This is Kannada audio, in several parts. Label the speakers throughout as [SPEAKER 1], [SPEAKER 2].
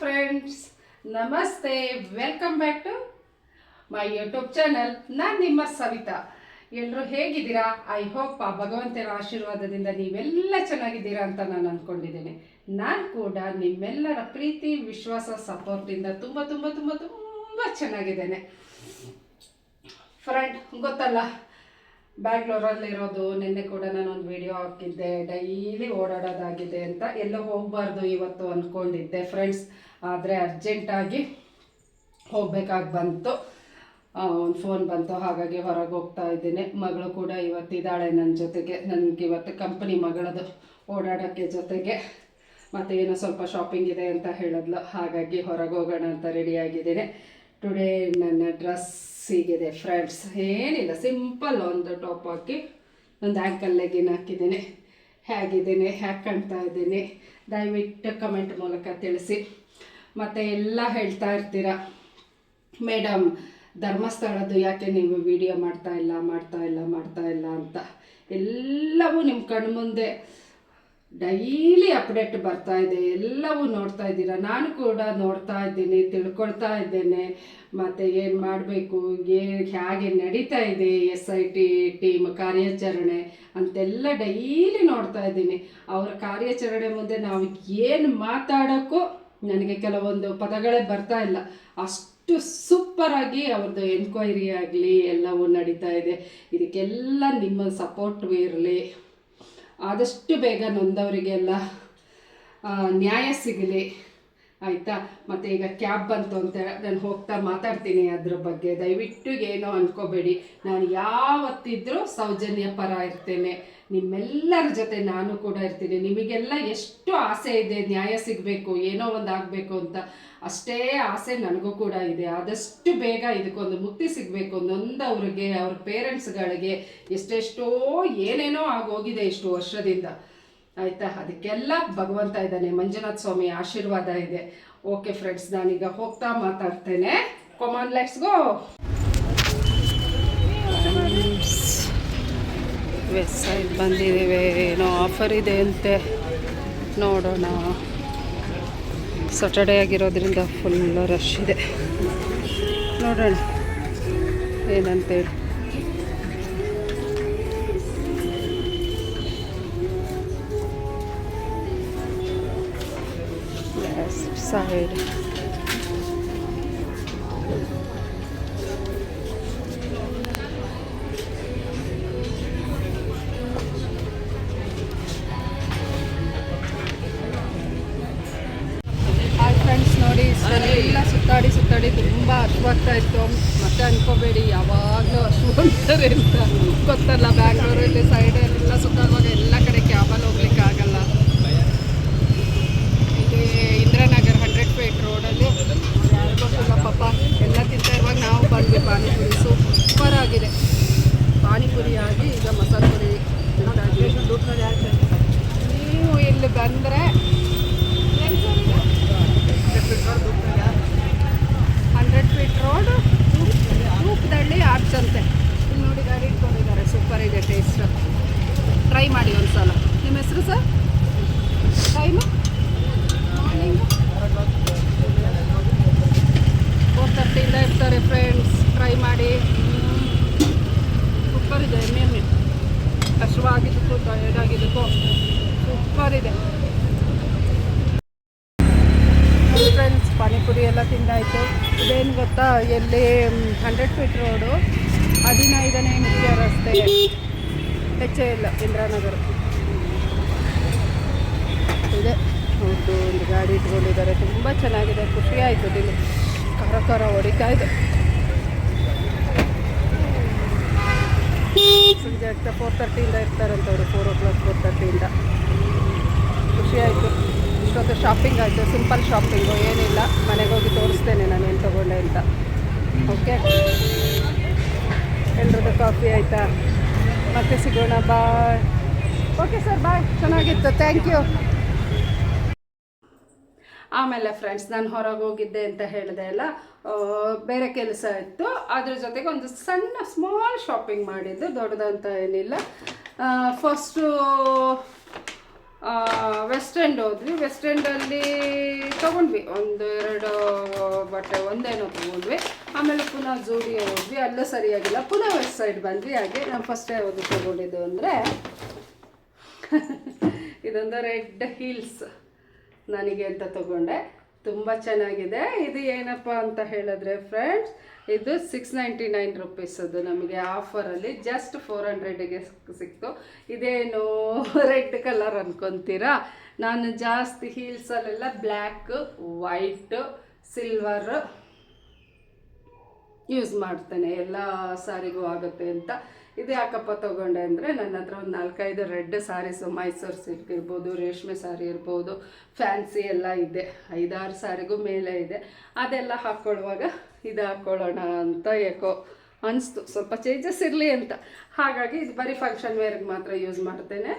[SPEAKER 1] ಫ್ರೆಂಡ್ಸ್ ನಮಸ್ತೆ welcome back to my YouTube channel ನಾನು ನಿಮ್ಮ ಸವಿತಾ. ಎಲ್ಲರೂ ಹೇಗಿದ್ದೀರಾ? ಐ ಹೋಪ್ ಆ ಭಗವಂತನ ಆಶೀರ್ವಾದದಿಂದ ನೀವೆಲ್ಲ ಚೆನ್ನಾಗಿದ್ದೀರಾ ಅಂತ ನಾನು ಅಂದ್ಕೊಂಡಿದ್ದೇನೆ ನಾನು ಕೂಡ ನಿಮ್ಮೆಲ್ಲರ ಪ್ರೀತಿ, ವಿಶ್ವಾಸ ಸಪೋರ್ಟಿಂದ ತುಂಬ ತುಂಬ ತುಂಬ ತುಂಬ ಚೆನ್ನಾಗಿದ್ದೇನೆ. ಫ್ರೆಂಡ್ ಗೊತ್ತಲ್ಲ? ಬ್ಯಾಂಗ್ಳೂರಲ್ಲಿರೋದು, ನಿನ್ನೆ ಕೂಡ ನಾನು ಒಂದು ವಿಡಿಯೋ ಹಾಕಿದ್ದೆ. ಡೈಲಿ ಓಡಾಡೋದಾಗಿದೆ ಅಂತ ಎಲ್ಲೋ ಹೋಗಬಾರ್ದು ಇವತ್ತು ಅಂದ್ಕೊಂಡಿದ್ದೆ ಫ್ರೆಂಡ್ಸ್ ಆದರೆ ಅರ್ಜೆಂಟಾಗಿ ಹೋಗ್ಬೇಕಾಗಿ ಬಂತು. ಒಂದು ಫೋನ್ ಬಂತು. ಹಾಗಾಗಿ ಹೊರಗೆ ಹೋಗ್ತಾ ಇದ್ದೀನಿ. ಮಗಳು ಕೂಡ ಇವತ್ತಿದ್ದಾಳೆ ನನ್ನ ಜೊತೆಗೆ. ನನಗೆ ಇವತ್ತು ಕಂಪನಿ ಮಗಳದು ಓಡಾಡೋಕ್ಕೆ ಜೊತೆಗೆ. ಮತ್ತು ಏನೋ ಸ್ವಲ್ಪ ಶಾಪಿಂಗ್ ಇದೆ ಅಂತ ಹೇಳಿದ್ಲು. ಹಾಗಾಗಿ ಹೊರಗೆ ಹೋಗೋಣ ಅಂತ ರೆಡಿಯಾಗಿದ್ದೀನಿ ಟುಡೇ ನನ್ನ ಡ್ರೆಸ್ ಹೀಗಿದೆ ಫ್ರೆಂಡ್ಸ್. ಏನಿಲ್ಲ, ಸಿಂಪಲ್ ಒಂದು ಟಾಪ್ ಹಾಕಿ ಒಂದು ಆ್ಯಂಕಲ್ ಲೆಗಿನ್ ಹಾಕಿದ್ದೀನಿ. ಹೇಗಿದ್ದೀನಿ ಹ್ಯಾಕ್ ಕಾಣ್ತಾ ಇದ್ದೀನಿ? ದಯವಿಟ್ಟು ಕಮೆಂಟ್ ಮೂಲಕ ತಿಳಿಸಿ. ಮತ್ತು ಎಲ್ಲ ಹೇಳ್ತಾ ಇರ್ತೀರ? ಮೇಡಮ್ ಧರ್ಮಸ್ಥಳದ್ದು ಯಾಕೆ ನೀವು ವಿಡಿಯೋ ಮಾಡ್ತಾ ಇಲ್ಲ ಮಾಡ್ತಾ ಇಲ್ಲ ಮಾಡ್ತಾ ಇಲ್ಲ ಅಂತ? ಎಲ್ಲವೂ ನಿಮ್ಮ ಕಣ್ಮುಂದೆ ಡೈಲಿ ಅಪ್ಡೇಟ್ ಬರ್ತಾ ಇದೆ, ಎಲ್ಲವೂ ನೋಡ್ತಾ ಇದ್ದೀರಾ? ನಾನು ಕೂಡ ನೋಡ್ತಾ ಇದ್ದೀನಿ, ತಿಳ್ಕೊಳ್ತಾ ಇದ್ದೇನೆ. ಮತ್ತು ಏನು ಮಾಡಬೇಕು? ಏ, ಹೇಗೆ ನಡೀತಾ ಇದೆ ಎಸ್ ಐ ಟಿ ಟೀಮ್ ಕಾರ್ಯಾಚರಣೆ ಅಂತೆಲ್ಲ ಡೈಲಿ ನೋಡ್ತಾ ಇದ್ದೀನಿ. ಅವರ ಕಾರ್ಯಾಚರಣೆ ಮುಂದೆ ನಾವು ಏನು ಮಾತಾಡೋಕ್ಕೂ ನನಗೆ ಕೆಲವೊಂದು ಪದಗಳೇ ಬರ್ತಾ ಇಲ್ಲ. ಅಷ್ಟು ಸೂಪರಾಗಿ ಅವ್ರದ್ದು ಎನ್ಕ್ವೈರಿ ಆಗಲಿ ಎಲ್ಲವೂ ನಡೀತಾ ಇದೆ. ಇದಕ್ಕೆಲ್ಲ ನಿಮ್ಮ ಸಪೋರ್ಟ್ ಇರಲಿ. ಆದಷ್ಟು ಬೇಗ ನೊಂದವರಿಗೆಲ್ಲ ನ್ಯಾಯ ಸಿಗಲಿ. ಆಯಿತಾ? ಮತ್ತು ಈಗ ಕ್ಯಾಬ್ ಬಂತು ಅಂತ ನಾನು ಹೋಗ್ತಾ ಮಾತಾಡ್ತೀನಿ ಅದ್ರ ಬಗ್ಗೆ. ದಯವಿಟ್ಟು ಏನೋ ಅಂದ್ಕೋಬೇಡಿ ನಾನು ಯಾವತ್ತಿದ್ರೂ ಸೌಜನ್ಯ ಪರ ಇರ್ತೇನೆ. ನಿಮ್ಮೆಲ್ಲರ ಜೊತೆ ನಾನು ಕೂಡ ಇರ್ತೀನಿ. ನಿಮಗೆಲ್ಲ ಎಷ್ಟು ಆಸೆ ಇದೆ, ನ್ಯಾಯ ಸಿಗಬೇಕು, ಏನೋ ಒಂದು ಆಗಬೇಕು ಅಂತ, ಅಷ್ಟೇ ಆಸೆ ನನಗೂ ಕೂಡ ಇದೆ. ಆದಷ್ಟು ಬೇಗ ಇದಕ್ಕೊಂದು ಮುಕ್ತಿ ಸಿಗಬೇಕು. ನೊಂದವ್ರಿಗೆ ಅವ್ರ ಪೇರೆಂಟ್ಸ್ಗಳಿಗೆ ಎಷ್ಟೆಷ್ಟೋ ಏನೇನೋ ಆಗೋಗಿದೆ ಇಷ್ಟು ವರ್ಷದಿಂದ. ಆಯಿತಾ? ಅದಕ್ಕೆಲ್ಲ ಭಗವಂತ ಇದ್ದಾನೆ. ಮಂಜುನಾಥ ಸ್ವಾಮಿ ಆಶೀರ್ವಾದ ಇದೆ. ಓಕೆ ಫ್ರೆಂಡ್ಸ್ ನಾನೀಗ ಹೋಗ್ತಾ ಮಾತಾಡ್ತೇನೆ. ಕೊಮಾನ್ ಲೆಟ್ಸ್ ಗೋ ವೆಬ್ಸೈಟ್ ಬಂದಿದ್ದೇವೆ. ಏನೋ ಆಫರ್ ಇದೆ ಅಂತೆ. ನೋಡೋಣ. ಸಾಟರ್ಡೇ ಆಗಿರೋದ್ರಿಂದ ಫುಲ್ ರಶ್ ಇದೆ. ನೋಡೋಣ. ಏನಂತೇಳಿ side. ಹೆಚ್ಚೇ ಇಲ್ಲ ಇಂದಿರಾನಗರ. ಇದೆ. ಹೌದು, ಒಂದು ಗಾಡಿ ಇಟ್ಕೊಂಡಿದ್ದಾರೆ. ತುಂಬ ಚೆನ್ನಾಗಿದೆ. ಖುಷಿ ಆಯಿತು ಇಲ್ಲಿ ಖಾರ ಖಾರ ಹೊಡಿತಾ ಇದೆ. ಸಂಜೆ ಆಗ್ತಾ ಫೋರ್ ತರ್ಟಿಯಿಂದ ಇರ್ತಾರಂತವ್ರು ಫೋರ್ ಓ ಕ್ಲಾಕ್ ಫೋರ್ ತರ್ಟಿಯಿಂದ ಖುಷಿ ಆಯಿತು. ಇಷ್ಟೊತ್ತು ಶಾಪಿಂಗ್ ಆಯಿತು. ಸಿಂಪಲ್ ಶಾಪಿಂಗು ಏನಿಲ್ಲ. ಮನೆಗೆ ಹೋಗಿ ತೋರಿಸ್ತೇನೆ ನಾನು ಏನು ತೊಗೊಂಡೆ ಅಂತ. ಓಕೆ ಎಲ್ರದ್ದು ಕಾಫಿ ಆಯಿತಾ? ಮತ್ತೆ ಸಿಗೋಣ ಬಾಯ್ ಓಕೆ ಸರ್ ಬಾಯ್ ಚೆನ್ನಾಗಿತ್ತು ಥ್ಯಾಂಕ್ ಯು ಆಮೇಲೆ ಫ್ರೆಂಡ್ಸ್ ನಾನು ಹೊರಗೆ ಹೋಗಿದ್ದೆ ಅಂತ ಹೇಳಿದೆ ಅಲ್ಲ ಬೇರೆ ಕೆಲಸ ಇತ್ತು. ಅದ್ರ ಜೊತೆಗೆ ಒಂದು ಸಣ್ಣ ಸ್ಮಾಲ್ ಶಾಪಿಂಗ್ ಮಾಡಿದ್ದು, ದೊಡ್ಡದಂತ ಏನಿಲ್ಲ. ಫಸ್ಟು ವೆಸ್ಟ್ ಎಂಡ್ ಹೋದ್ವಿ. ವೆಸ್ಟ್ ಎಂಡಲ್ಲಿ ತೊಗೊಂಡ್ವಿ. ಒಂದು ಎರಡು ಬಟ್ಟೆ ಒಂದೇನೋ ತೊಗೊಂಡ್ವಿ. ಆಮೇಲೆ ಪುನಃ ಜೋಡಿಗೆ ಹೋದ್ವಿ. ಅಲ್ಲೂ ಸರಿಯಾಗಿಲ್ಲ. ಪುನಃ ವೆಸ್ಟ್ ಸೈಡ್ ಬಂದ್ವಿ. ಹಾಗೆ ನಾನು ಫಸ್ಟ್ ಯಾವುದು ತೊಗೊಂಡಿದ್ದು ಅಂದರೆ ಇದೊಂದು ರೆಡ್ ಹೀಲ್ಸ್ ನನಗೆ ಅಂತ ತಗೊಂಡೆ. ತುಂಬ ಚೆನ್ನಾಗಿದೆ. ಇದು ಏನಪ್ಪ ಅಂತ ಹೇಳಿದ್ರೆ ಫ್ರೆಂಡ್ಸ್ ಇದು ಸಿಕ್ಸ್ ನೈಂಟಿ ನೈನ್ ರುಪೀಸ್ ಅದು ನಮಗೆ ಆಫರಲ್ಲಿ ಜಸ್ಟ್ ಫೋರ್ ಹಂಡ್ರೆಡಿಗೆ ಸಿಕ್ತು. ಇದೇನು ರೆಡ್ ಕಲರ್ ಅನ್ಕೊಂತೀರಾ? ನಾನು ಜಾಸ್ತಿ ಹೀಲ್ಸಲ್ಲೆಲ್ಲ ಬ್ಲ್ಯಾಕ್ ವೈಟ್ ಸಿಲ್ವರ್ ಯೂಸ್ ಮಾಡ್ತೇನೆ, ಎಲ್ಲ ಸಾರಿಗೂ ಆಗುತ್ತೆ ಅಂತ. ಇದು ಯಾಕಪ್ಪ ತಗೊಂಡೆ ಅಂದರೆ ನನ್ನ ಹತ್ರ ಒಂದು ನಾಲ್ಕೈದು ರೆಡ್ ಸಾರೀಸು, ಮೈಸೂರು ಸಿಲ್ಕ್ ಇರ್ಬೋದು, ರೇಷ್ಮೆ ಸಾರಿ ಇರ್ಬೋದು ಫ್ಯಾನ್ಸಿ ಎಲ್ಲ ಇದೆ. ಐದಾರು ಸಾರಿಗೂ ಮೇಲೆ ಇದೆ. ಅದೆಲ್ಲ ಹಾಕ್ಕೊಳ್ಳುವಾಗ ಇದು ಹಾಕ್ಕೊಳ್ಳೋಣ ಅಂತ ಯಾಕೋ ಅನಿಸ್ತು. ಸ್ವಲ್ಪ ಚೇಂಜಸ್ ಇರಲಿ ಅಂತ. ಹಾಗಾಗಿ ಇದು ಬರೀ ಫಂಕ್ಷನ್ ವೇರ್ಗೆ ಮಾತ್ರ ಯೂಸ್ ಮಾಡ್ತೇನೆ.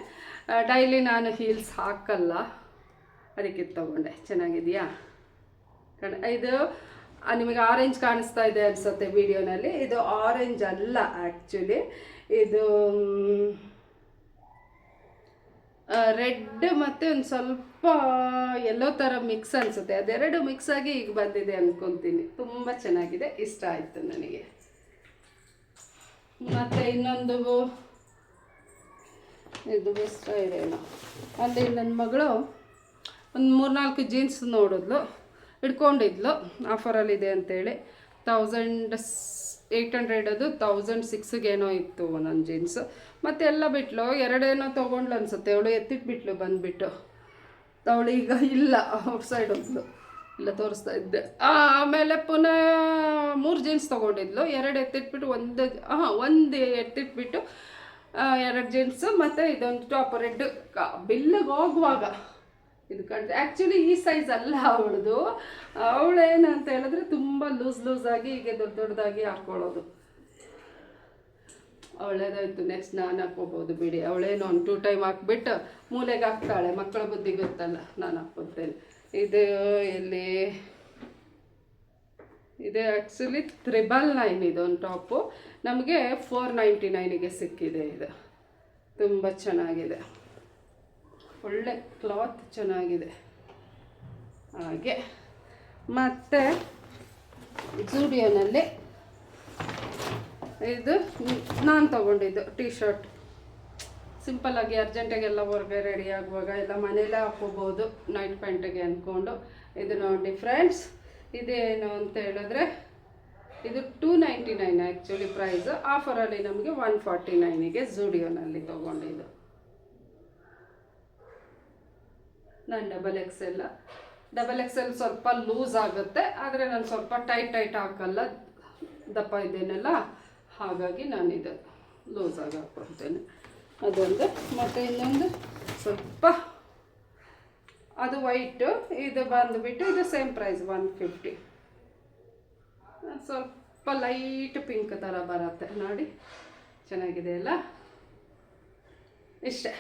[SPEAKER 1] ಡೈಲಿ ನಾನು ಹೀಲ್ಸ್ ಹಾಕಲ್ಲ. ಅದಕ್ಕೆ ತಗೊಂಡೆ. ಚೆನ್ನಾಗಿದೆಯಾ? ಕಣ, ಇದು ನಿಮಗೆ ಆರೆಂಜ್ ಕಾಣಿಸ್ತಾ ಇದೆ ಅನ್ಸುತ್ತೆ ವಿಡಿಯೋನಲ್ಲಿ. ಇದು ಆರೆಂಜ್ ಅಲ್ಲ ಆ್ಯಕ್ಚುಲಿ ಇದು ರೆಡ್ ಮತ್ತು ಒಂದು ಸ್ವಲ್ಪ ಎಲ್ಲೋ ಥರ ಮಿಕ್ಸ್ ಅನಿಸುತ್ತೆ. ಅದೆರಡು ಮಿಕ್ಸ್ ಆಗಿ ಈಗ ಬಂದಿದೆ ಅಂದ್ಕೊತೀನಿ ತುಂಬ ಚೆನ್ನಾಗಿದೆ. ಇಷ್ಟ ಆಯಿತು ನನಗೆ. ಮತ್ತು ಇನ್ನೊಂದು ಇದು ಬೆಸ್ಟ್ ಇದೇನೋ ಅಲ್ಲಿ. ನನ್ನ ಮಗಳು ಒಂದು ಮೂರ್ನಾಲ್ಕು ಜೀನ್ಸ್ ನೋಡಿದ್ಲು. ಹಿಡ್ಕೊಂಡಿದ್ಲು. ಆಫರಲ್ಲಿದೆ ಅಂತೇಳಿ. ತೌಸಂಡ್ ಏಯ್ಟ್ ಹಂಡ್ರೆಡ್ ಅದು ತೌಸಂಡ್ ಸಿಕ್ಸ್ಗೇನೋ ಇತ್ತು ನನ್ನ ಜೀನ್ಸ್ ಮತ್ತೆ ಎಲ್ಲ ಬಿಟ್ಲು. ಎರಡೇನೋ ತೊಗೊಂಡ್ಲು ಅನ್ಸುತ್ತೆ. ಅವಳು ಎತ್ತಿಟ್ಬಿಟ್ಲು ಬಂದುಬಿಟ್ಟು. ಅವಳು ಈಗ ಇಲ್ಲ ಔಟ್ಸೈಡ್ ಹೋದ್ಲು ಇಲ್ಲ, ತೋರಿಸ್ತಾ ಇದ್ದೆ. ಆಮೇಲೆ ಪುನಃ ಮೂರು ಜೀನ್ಸ್ ತೊಗೊಂಡಿದ್ಲು. ಎರಡು ಎತ್ತಿಟ್ಬಿಟ್ಟು, ಒಂದು ಹಾಂ ಒಂದು ಎತ್ತಿಟ್ಬಿಟ್ಟು ಎರಡು ಜೀನ್ಸು ಮತ್ತು ಇದೊಂದು ಟಾಪ್ ರೆಡ್ ಬಿಲ್ಲಿಗೆ ಹೋಗುವಾಗ. ಇದು ಕಟ್ ಆ್ಯಕ್ಚುಲಿ ಈ ಸೈಜ್ ಅಲ್ಲ ಅವಳದು. ಅಂತ ಹೇಳಿದ್ರೆ ತುಂಬ ಲೂಸ್ ಲೂಸಾಗಿ ಹೀಗೆ ದೊಡ್ಡ ದೊಡ್ಡದಾಗಿ ಹಾಕ್ಕೊಳ್ಳೋದು ಒಳ್ಳೇದಾಯ್ತು ನೆಕ್ಸ್ಟ್ ನಾನು ಹಾಕ್ಕೋಬೋದು ಬಿಡಿ. ಅವಳೇನು ಒಂದು ಟೂ ಟೈಮ್ ಹಾಕ್ಬಿಟ್ಟು ಮೂಲೆಗೆ ಹಾಕ್ತಾಳೆ. ಮಕ್ಕಳ ಬುದ್ಧಿ ಗೊತ್ತಲ್ಲ, ನಾನು ಹಾಕ್ಕೊತೇನೆ ಇದು ಇಲ್ಲಿ ಇದು ಆ್ಯಕ್ಚುಲಿ ತ್ರಿಬಲ್ ನೈನ್ ಇದು ಟಾಪು ನಮಗೆ ಫೋರ್ ನೈಂಟಿ ನೈನಿಗೆ ಸಿಕ್ಕಿದೆ ಇದು. ತುಂಬ ಚೆನ್ನಾಗಿದೆ. ಒಳ್ಳೆ ಕ್ಲಾತ್ ಚೆನ್ನಾಗಿದೆ. ಹಾಗೆ ಮತ್ತು ಜೂಡಿಯೋನಲ್ಲಿ ಇದು ನಾನು ತಗೊಂಡಿದ್ದು ಟೀ ಶರ್ಟ್ ಸಿಂಪಲ್ಲಾಗಿ ಅರ್ಜೆಂಟಿಗೆಲ್ಲ ಹೊರಗೆ ರೆಡಿ ಆಗುವಾಗ ಎಲ್ಲ ಮನೇಲೇ ಹಾಕೋಬೋದು ನೈಟ್ ಪ್ಯಾಂಟಿಗೆ ಅಂದ್ಕೊಂಡು ಇದು ನೋಡಿ ಫ್ರೆಂಡ್ಸ್ ಇದೇನು ಅಂತ ಹೇಳಿದ್ರೆ ಇದು two ninety nine actually price ಆಫರಲ್ಲಿ ನಮಗೆ ಒನ್ ಫಾರ್ಟಿ ನೈನಿಗೆ ಜೂಡಿಯೋನಲ್ಲಿ ತೊಗೊಂಡಿದ್ದು. ನಾನು double X L double X L ಸ್ವಲ್ಪ ಲೂಸ್ ಆಗುತ್ತೆ, ಆದರೆ ನಾನು ಸ್ವಲ್ಪ ಟೈಟ್ ಟೈಟ್ ಹಾಕಲ್ಲ. ದಪ್ಪ ಇದ್ದೇನಲ್ಲ, ಹಾಗಾಗಿ ನಾನು ಇದು ಲೂಸ್ ಆಗಿ ಹಾಕ್ಕೊಳ್ತೇನೆ. ಅದೊಂದು, ಮತ್ತು ಇನ್ನೊಂದು ಸ್ವಲ್ಪ. ಅದು ವೈಟು ಇದು ಬಂದುಬಿಟ್ಟು ಇದು ಸೇಮ್ ಪ್ರೈಸ್ ಒನ್ ಫಿಫ್ಟಿ ಸ್ವಲ್ಪ ಲೈಟ್ ಪಿಂಕ್ ಥರ ಬರುತ್ತೆ. ನೋಡಿ, ಚೆನ್ನಾಗಿದೆ ಅಲ್ಲ? ಇಷ್ಟೇ.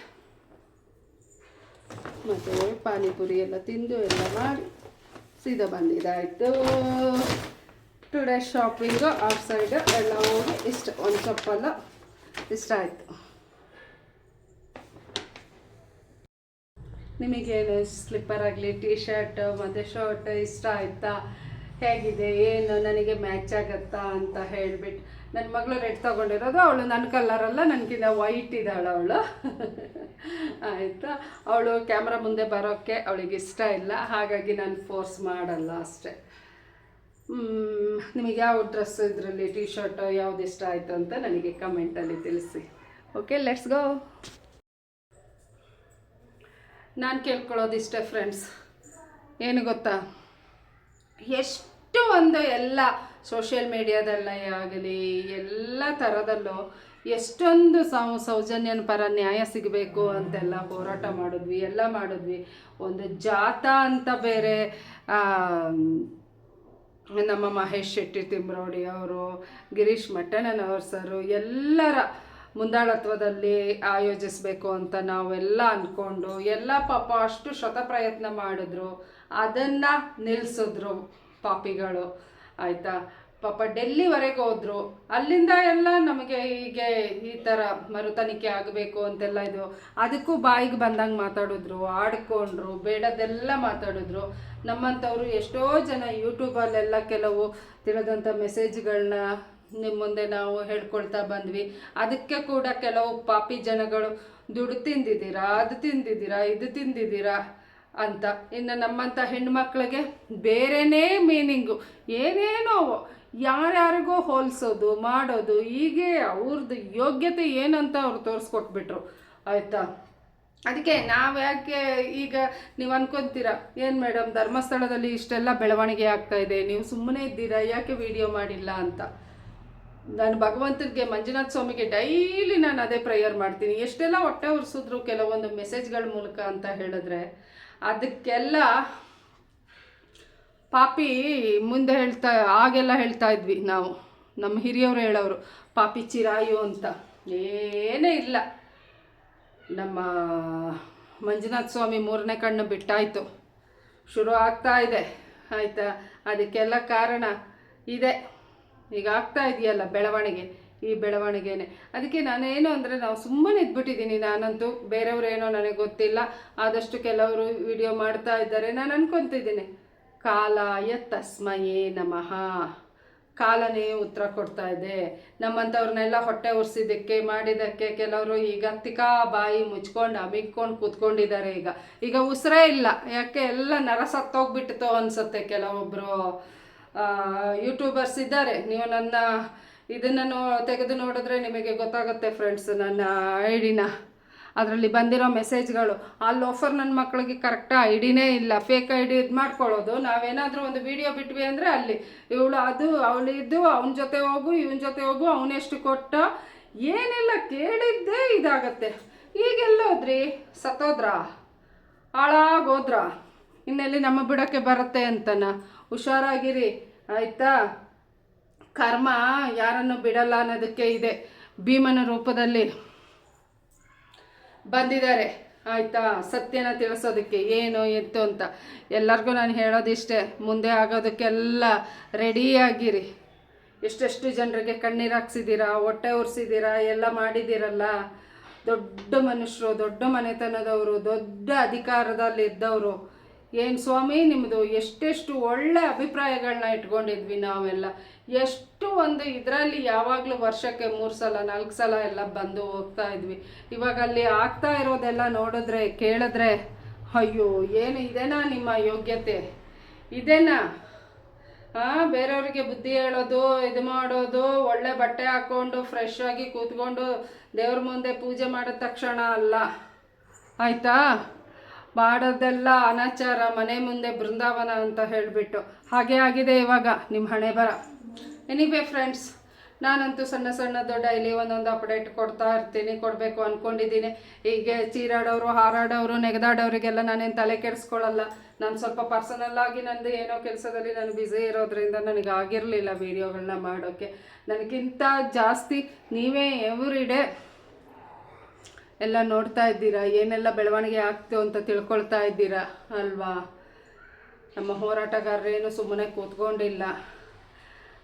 [SPEAKER 1] ಮತ್ತು ಪಾನಿಪುರಿ ಎಲ್ಲ ತಿಂದು ಎಲ್ಲ ಮಾಡಿ ಸೀದಾ ಬಂದಿದ್ದಾಯಿತು ಟುಡೇ ಶಾಪಿಂಗು ಔಟ್ಸೈಡ್ ಎಲ್ಲ ಹೋಗಿ ಇಷ್ಟ, ಒಂದು ಚಪ್ಪಲ್ಲ ಇಷ್ಟ ಆಯಿತು. ನಿಮಗೆ ಸ್ಲಿಪ್ಪರ್ ಆಗಲಿ ಟೀ ಶರ್ಟ್ ಮತ್ತು ಶರ್ಟ್ ಇಷ್ಟ ಆಯ್ತಾ? ಹೇಗಿದೆ, ಏನು, ನನಗೆ ಮ್ಯಾಚ್ ಆಗತ್ತಾ ಅಂತ ಹೇಳಿಬಿಟ್ಟು ನನ್ನ ಮಗಳು ರೆಡ್ ತೊಗೊಂಡಿರೋದು, ಅವಳು ನನ್ನ ಕಲರಲ್ಲ ನನಗಿಂತ ವೈಟ್ ಇದ್ದಾಳೆ ಅವಳು ಆಯಿತಾ? ಅವಳು ಕ್ಯಾಮ್ರಾ ಮುಂದೆ ಬರೋಕ್ಕೆ ಅವಳಿಗೆ ಇಷ್ಟ ಇಲ್ಲ, ಹಾಗಾಗಿ ನಾನು ಫೋರ್ಸ್ ಮಾಡಲ್ಲ ಅಷ್ಟೇ. ನಿಮಗೆ ಯಾವ ಡ್ರೆಸ್ ಇದರಲ್ಲಿ ಟೀ ಶರ್ಟ್ ಯಾವ್ದು ಇಷ್ಟ ಆಯಿತು ಅಂತ ನನಗೆ ಕಮೆಂಟಲ್ಲಿ ತಿಳಿಸಿ. ಓಕೆ ಲೆಟ್ಸ್ ಗೋ ನಾನು ಕೇಳ್ಕೊಳ್ಳೋದು ಇಷ್ಟೇ ಫ್ರೆಂಡ್ಸ್ ಏನು ಗೊತ್ತಾ? ಎಷ್ಟು ಒಂದು ಎಲ್ಲ ಸೋಷಿಯಲ್ ಮೀಡಿಯಾದಲ್ಲೇ ಆಗಲಿ, ಎಲ್ಲ ಥರದಲ್ಲೂ ಎಷ್ಟೊಂದು ಸೌ, ಸೌಜನ್ಯನ ಪರ ನ್ಯಾಯ ಸಿಗಬೇಕು ಅಂತೆಲ್ಲ ಹೋರಾಟ ಮಾಡಿದ್ವಿ, ಎಲ್ಲ ಮಾಡಿದ್ವಿ. ಒಂದು ಜಾತ ಅಂತ ಬೇರೆ ನಮ್ಮ ಮಹೇಶ್ ಶೆಟ್ಟಿ ತಿಮ್ರೋಡಿ ಅವರು, ಗಿರೀಶ್ ಮಟ್ಟಣ್ಣನವ್ರ ಸರು, ಎಲ್ಲರ ಮುಂದಾಳತ್ವದಲ್ಲಿ ಆಯೋಜಿಸಬೇಕು ಅಂತ ನಾವೆಲ್ಲ ಅಂದ್ಕೊಂಡು ಎಲ್ಲ ಪಾಪ ಅಷ್ಟು ಶತ ಪ್ರಯತ್ನ ಮಾಡಿದ್ರು. ಅದನ್ನು ನಿಲ್ಲಿಸಿದ್ರು ಪಾಪಿಗಳು. ಆಯಿತಾ? ಪಾಪ ಡೆಲ್ಲಿವರೆಗೆ ಹೋದ್ರು. ಅಲ್ಲಿಂದ ಎಲ್ಲ ನಮಗೆ ಹೀಗೆ ಈ ಥರ ಮರುತನಿಕೆ ಆಗಬೇಕು ಅಂತೆಲ್ಲ ಇದು. ಅದಕ್ಕೂ ಬಾಯಿಗೆ ಬಂದಂಗೆ ಮಾತಾಡಿದ್ರು, ಆಡ್ಕೊಂಡ್ರು, ಬೇಡದೆಲ್ಲ ಮಾತಾಡಿದ್ರು. ನಮ್ಮಂಥವ್ರು ಎಷ್ಟೋ ಜನ ಯೂಟ್ಯೂಬಲ್ಲೆಲ್ಲ ಕೆಲವು ತಿಳಿದಂಥ ಮೆಸೇಜ್ಗಳನ್ನ ನಿಮ್ಮ ಮುಂದೆ ನಾವು ಹೇಳ್ಕೊಳ್ತಾ ಬಂದ್ವಿ. ಅದಕ್ಕೆ ಕೂಡ ಕೆಲವು ಪಾಪಿ ಜನಗಳು ದುಡ್ಡು ತಿಂದಿದ್ದೀರಾ, ಅದು ತಿಂದಿದ್ದೀರಾ, ಇದು ತಿಂದಿದ್ದೀರಾ? ಅಂತ. ಇನ್ನು ನಮ್ಮಂಥ ಹೆಣ್ಮಕ್ಳಿಗೆ ಬೇರೆನೇ ಮೀನಿಂಗು. ಏನೇನೋ ಯಾರ್ಯಾರಿಗೋ ಹೋಲಿಸೋದು, ಮಾಡೋದು, ಹೀಗೆ ಅವ್ರದ್ದು ಯೋಗ್ಯತೆ ಏನಂತ ಅವ್ರು ತೋರಿಸ್ಕೊಟ್ಬಿಟ್ರು. ಆಯಿತಾ? ಅದಕ್ಕೆ ನಾವು ಯಾಕೆ ಈಗ ನೀವು ಅನ್ಕೊಂತೀರಾ? ಏನು ಮೇಡಮ್, ಧರ್ಮಸ್ಥಳದಲ್ಲಿ ಇಷ್ಟೆಲ್ಲ ಬೆಳವಣಿಗೆ ಆಗ್ತಾ ಇದೆ. ನೀವು ಸುಮ್ಮನೆ ಇದ್ದೀರಾ? ಯಾಕೆ ವಿಡಿಯೋ ಮಾಡಿಲ್ಲ ಅಂತ? ನಾನು ಭಗವಂತನಿಗೆ ಮಂಜುನಾಥ ಸ್ವಾಮಿಗೆ ಡೈಲಿ ನಾನು ಅದೇ ಪ್ರೇಯರ್ ಮಾಡ್ತೀನಿ. ಎಷ್ಟೆಲ್ಲ ಹೊಟ್ಟೆ ಉರಿಸಿದ್ರು ಕೆಲವೊಂದು ಮೆಸೇಜ್ಗಳ ಮೂಲಕ ಅಂತ ಹೇಳಿದ್ರೆ ಅದಕ್ಕೆಲ್ಲ ಪಾಪಿ ಮುಂದೆ ಹೇಳ್ತಾ ಆಗೆಲ್ಲ ಹೇಳ್ತಾ ಇದ್ವಿ ನಾವು. ನಮ್ಮ ಹಿರಿಯವರು ಹೇಳೋರು, ಪಾಪಿ ಚಿರಾಯು ಅಂತ. ಏನೇ ಇಲ್ಲ. ನಮ್ಮ ಮಂಜುನಾಥ ಸ್ವಾಮಿ ಮೂರನೇ ಕಣ್ಣು ಬಿಟ್ಟಾಯಿತು. ಶುರು ಆಗ್ತಾ ಇದೆ. ಆಯಿತಾ? ಅದಕ್ಕೆಲ್ಲ ಕಾರಣ ಇದೆ. ಈಗ ಆಗ್ತಾ ಇದೆಯಲ್ಲ ಬೆಳವಣಿಗೆ. ಈ ಬೆಳವಣಿಗೆನೆ. ಅದಕ್ಕೆ ನಾನೇನು ಅಂದರೆ ನಾವು ಸುಮ್ಮನೆ ಇದ್ಬಿಟ್ಟಿದ್ದೀನಿ. ನಾನಂತೂ ಬೇರೆಯವ್ರೇನೋ ನನಗೆ ಗೊತ್ತಿಲ್ಲ. ಆದಷ್ಟು ಕೆಲವರು ವಿಡಿಯೋ ಮಾಡ್ತಾ ಇದ್ದಾರೆ. ನಾನು ಅನ್ಕೊತಿದ್ದೀನಿ ಕಾಲಾಯ ತಸ್ಮಯೇ ನಮಃ. ಕಾಲನೇ ಉತ್ತರ ಕೊಡ್ತಾ ಇದೆ. ನಮ್ಮಂಥವ್ರನ್ನೆಲ್ಲ ಹೊಟ್ಟೆ ಉರ್ಸಿದ್ದಕ್ಕೆ ಮಾಡಿದ್ದಕ್ಕೆ ಕೆಲವರು ಈಗ ತಿಕಾ ಬಾಯಿ ಮುಚ್ಕೊಂಡು ಅಮಿಕ್ಕೊಂಡು ಕೂತ್ಕೊಂಡಿದ್ದಾರೆ ಈಗ. ಈಗ ಉಸಿರೇ ಇಲ್ಲ. ಯಾಕೆ? ಎಲ್ಲ ನರ ಸತ್ತೋಗ್ಬಿಟ್ಟಿತು ಅನ್ಸುತ್ತೆ ಕೆಲವೊಬ್ಬರು ಯೂಟ್ಯೂಬರ್ಸ್ ಇದ್ದಾರೆ. ನೀವು ನನ್ನ ಇದನ್ನು ನೋ, ತೆಗೆದು ನೋಡಿದ್ರೆ ನಿಮಗೆ ಗೊತ್ತಾಗುತ್ತೆ ಫ್ರೆಂಡ್ಸ್ ನನ್ನ ಐಡಿನ ಅದರಲ್ಲಿ ಬಂದಿರೋ ಮೆಸೇಜ್ಗಳು ಅಲ್ಲಿ ಆಫರ್ ನನ್ನ ಮಕ್ಕಳಿಗೆ ಕರೆಕ್ಟ್ ಐಡಿನೇ ಇಲ್ಲ. ಫೇಕ್ ಐ ಡಿ ಇದು ಮಾಡ್ಕೊಳ್ಳೋದು. ನಾವೇನಾದರೂ ಒಂದು ವಿಡಿಯೋ ಬಿಟ್ವಿ ಅಂದರೆ ಅಲ್ಲಿ ಇವಳು ಅದು ಅವಳಿದ್ದು ಅವನ ಜೊತೆ ಹೋಗು, ಇವನ ಜೊತೆ ಹೋಗು ಅವನೆಷ್ಟು ಕೊಟ್ಟ? ಏನೆಲ್ಲ ಕೇಳಿದ್ದೇ ಇದಾಗತ್ತೆ. ಈಗೆಲ್ಲೋದ್ರಿ? ಸತ್ತೋದ್ರಾ? ಹಾಳಾಗೋದ್ರ? ಇನ್ನೆಲ್ಲಿ ನಮ್ಮ ಬಿಡೋಕ್ಕೆ ಬರುತ್ತೆ ಅಂತನ? ಹುಷಾರಾಗಿರಿ. ಆಯಿತಾ? ಕರ್ಮ ಯಾರನ್ನು ಬಿಡಲ್ಲ ಅನ್ನೋದಕ್ಕೆ ಇದೆ. ಭೀಮನ ರೂಪದಲ್ಲಿ ಬಂದಿದ್ದಾರೆ. ಆಯಿತಾ? ಸತ್ಯನ ತಿಳಿಸೋದಕ್ಕೆ ಏನು ಎತ್ತು ಅಂತ. ಎಲ್ಲರಿಗೂ ನಾನು ಹೇಳೋದಿಷ್ಟೇ, ಮುಂದೆ ಆಗೋದಕ್ಕೆಲ್ಲ ರೆಡಿಯಾಗಿರಿ. ಎಷ್ಟೆಷ್ಟು ಜನರಿಗೆ ಕಣ್ಣೀರು ಹಾಕ್ಸಿದ್ದೀರಾ ಹೊಟ್ಟೆ ಉರ್ಸಿದ್ದೀರಾ ಎಲ್ಲ ಮಾಡಿದ್ದೀರಲ್ಲ ದೊಡ್ಡ ಮನುಷ್ಯರು, ದೊಡ್ಡ ಮನೆತನದವರು, ದೊಡ್ಡ ಅಧಿಕಾರದಲ್ಲಿ ಇದ್ದವರು ಏನು ಸ್ವಾಮಿ ನಿಮ್ಮದು ಎಷ್ಟೆಷ್ಟು ಒಳ್ಳೆ ಅಭಿಪ್ರಾಯಗಳನ್ನ ಇಟ್ಕೊಂಡಿದ್ವಿ ನಾವೆಲ್ಲ. ಎಷ್ಟು ಒಂದು ಇದರಲ್ಲಿ ಯಾವಾಗಲೂ ವರ್ಷಕ್ಕೆ ಮೂರು ಸಲ, ನಾಲ್ಕು ಸಲ ಎಲ್ಲ ಬಂದು ಹೋಗ್ತಾ ಇದ್ವಿ. ಇವಾಗ ಅಲ್ಲಿ ಆಗ್ತಾ ಇರೋದೆಲ್ಲ ನೋಡಿದ್ರೆ, ಕೇಳಿದ್ರೆ, ಅಯ್ಯೋ, ಏನು ಇದೇನಾ ನಿಮ್ಮ ಯೋಗ್ಯತೆ? ಇದೇನಾ? ಬೇರೆಯವರಿಗೆ ಬುದ್ಧಿ ಹೇಳೋದು, ಇದು ಮಾಡೋದು, ಒಳ್ಳೆ ಬಟ್ಟೆ ಹಾಕ್ಕೊಂಡು ಫ್ರೆಶ್ ಆಗಿ ಕೂತ್ಕೊಂಡು ದೇವ್ರ ಮುಂದೆ ಪೂಜೆ ಮಾಡಿದ ತಕ್ಷಣ ಅಲ್ಲ. ಆಯಿತಾ? ಮಾಡೋದೆಲ್ಲ ಅನಾಚಾರ, ಮನೆ ಮುಂದೆ ಬೃಂದಾವನ ಅಂತ ಹೇಳಿಬಿಟ್ಟು. ಹಾಗೆ ಆಗಿದೆ ಇವಾಗ ನಿಮ್ಮ ಹಣೆ ಬರ. ಎನಿವೇ ಫ್ರೆಂಡ್ಸ್ ನಾನಂತೂ ಸಣ್ಣ ಸಣ್ಣದು ಡೈಲಿ ಒಂದೊಂದು ಅಪ್ಡೇಟ್ ಕೊಡ್ತಾ ಇರ್ತೀನಿ, ಕೊಡಬೇಕು ಅಂದ್ಕೊಂಡಿದ್ದೀನಿ ಹೀಗೆ ಚೀರಾಡೋರು, ಹಾರಾಡೋರು, ನೆಗೆದಾಡೋರಿಗೆಲ್ಲ ನಾನೇನು ತಲೆ ಕೆಡಿಸ್ಕೊಳ್ಳಲ್ಲ ನಾನು ಸ್ವಲ್ಪ ಪರ್ಸನಲ್ ಆಗಿ ನಂದು ಏನೋ ಕೆಲಸದಲ್ಲಿ ನಾನು ಬ್ಯುಸಿ ಇರೋದ್ರಿಂದ ನನಗೆ ಆಗಿರಲಿಲ್ಲ ವೀಡಿಯೋಗಳನ್ನ ಮಾಡೋಕ್ಕೆ ನನಗಿಂತ ಜಾಸ್ತಿ ನೀವೇ ಎವ್ರಿ ಡೇ ಎಲ್ಲ ನೋಡ್ತಾ ಇದ್ದೀರಾ? ಏನೆಲ್ಲ ಬೆಳವಣಿಗೆ ಆಗ್ತು ಅಂತ ತಿಳ್ಕೊಳ್ತಾ ಇದ್ದೀರಾ? ಅಲ್ವಾ? ನಮ್ಮ ಹೋರಾಟಗಾರರೇನು ಸುಮ್ಮನೆ ಕೂತ್ಕೊಂಡಿಲ್ಲ.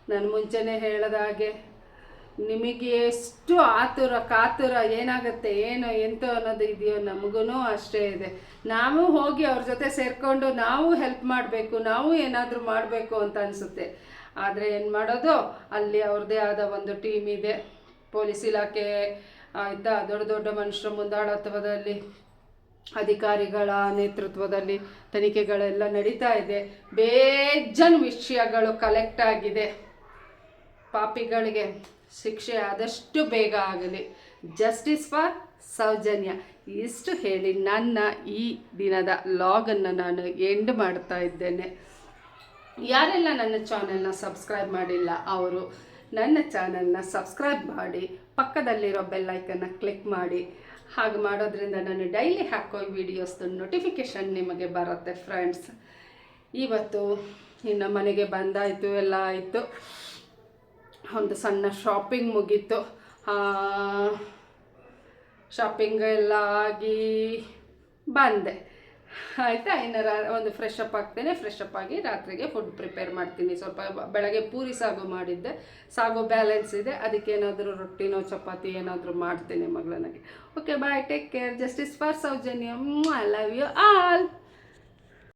[SPEAKER 1] ನಾನು ಮುಂಚೆನೇ ಹೇಳಿದ ಹಾಗೆ, ನಿಮಗೆ ಎಷ್ಟು ಆತುರ, ಕಾತುರ, ಏನಾಗುತ್ತೆ, ಏನು, ಎಂತ ಅನ್ನೋದು ಇದೆಯೋ ನಮಗೂ ಅಷ್ಟೇ ಇದೆ. ನಾವು ಹೋಗಿ ಅವ್ರ ಜೊತೆ ಸೇರಿಕೊಂಡು ನಾವು ಹೆಲ್ಪ್ ಮಾಡಬೇಕು, ನಾವು ಏನಾದರೂ ಮಾಡಬೇಕು ಅಂತ ಅನಿಸುತ್ತೆ. ಆದರೆ ಏನು ಮಾಡೋದು? ಅಲ್ಲಿ ಅವ್ರದ್ದೇ ಆದ ಒಂದು ಟೀಮ್ ಇದೆ. ಪೊಲೀಸ್ ಇಲಾಖೆ ಆಯಿತಾ ದೊಡ್ಡ ದೊಡ್ಡ ಮನುಷ್ಯರ ಮುಂದಾಳತ್ವದಲ್ಲಿ, ಅಧಿಕಾರಿಗಳ ನೇತೃತ್ವದಲ್ಲಿ ತನಿಖೆಗಳೆಲ್ಲ ನಡೀತಾ ಇದೆ. ಬೇಜನ್ ವಿಷಯಗಳು ಕಲೆಕ್ಟ್ ಆಗಿದೆ. ಪಾಪಿಗಳಿಗೆ ಶಿಕ್ಷೆ ಆದಷ್ಟು ಬೇಗ ಆಗಲಿ. Justice for Soujanya. ಇಷ್ಟು ಹೇಳಿ ನನ್ನ ಈ ದಿನದ ಲಾಗನ್ನು ನಾನು ಎಂಡ್ ಮಾಡ್ತಾ ಇದ್ದೇನೆ. ಯಾರೆಲ್ಲ ನನ್ನ ಚಾನೆಲ್ನ ಸಬ್ಸ್ಕ್ರೈಬ್ ಮಾಡಿಲ್ಲ, ಅವರು ನನ್ನ ಚಾನಲ್ನ ಸಬ್ಸ್ಕ್ರೈಬ್ ಮಾಡಿ, ಪಕ್ಕದಲ್ಲಿರೋ ಬೆಲ್ಲೈಕನ್ನು ಕ್ಲಿಕ್ ಮಾಡಿ. ಹಾಗೆ ಮಾಡೋದ್ರಿಂದ ನಾನು ಡೈಲಿ ಹಾಕೋ ವಿಡಿಯೋಸ್ದು ನೋಟಿಫಿಕೇಷನ್ ನಿಮಗೆ ಬರುತ್ತೆ ಫ್ರೆಂಡ್ಸ್ ಇವತ್ತು ಇನ್ನು ಮನೆಗೆ ಬಂದಾಯಿತು, ಎಲ್ಲ ಆಯಿತು. ಒಂದು ಸಣ್ಣ ಶಾಪಿಂಗ್ ಮುಗೀತು. ಶಾಪಿಂಗ್ ಎಲ್ಲ ಆಗಿ ಬಂದೆ. ಆಯಿತಾ? ಇನ್ನು ರಾ, ಒಂದು ಫ್ರೆಶ್ ಅಪ್ ಆಗ್ತೇನೆ. ಫ್ರೆಶ್ ಅಪ್ ಆಗಿ ರಾತ್ರಿಗೆ ಫುಡ್ ಪ್ರಿಪೇರ್ ಮಾಡ್ತೀನಿ. ಸ್ವಲ್ಪ ಬೆಳಗ್ಗೆ ಪೂರಿ ಸಾಗು ಮಾಡಿದ್ದೆ. ಸಾಗು ಬ್ಯಾಲೆನ್ಸ್ ಇದೆ. ಅದಕ್ಕೆ ಏನಾದರೂ ರೊಟ್ಟಿನೋ, ಚಪಾತಿ ಏನಾದರೂ ಮಾಡ್ತೀನಿ ಮಗಳನಿಗೆ. Okay bye take care justice for Soujanya. I love you all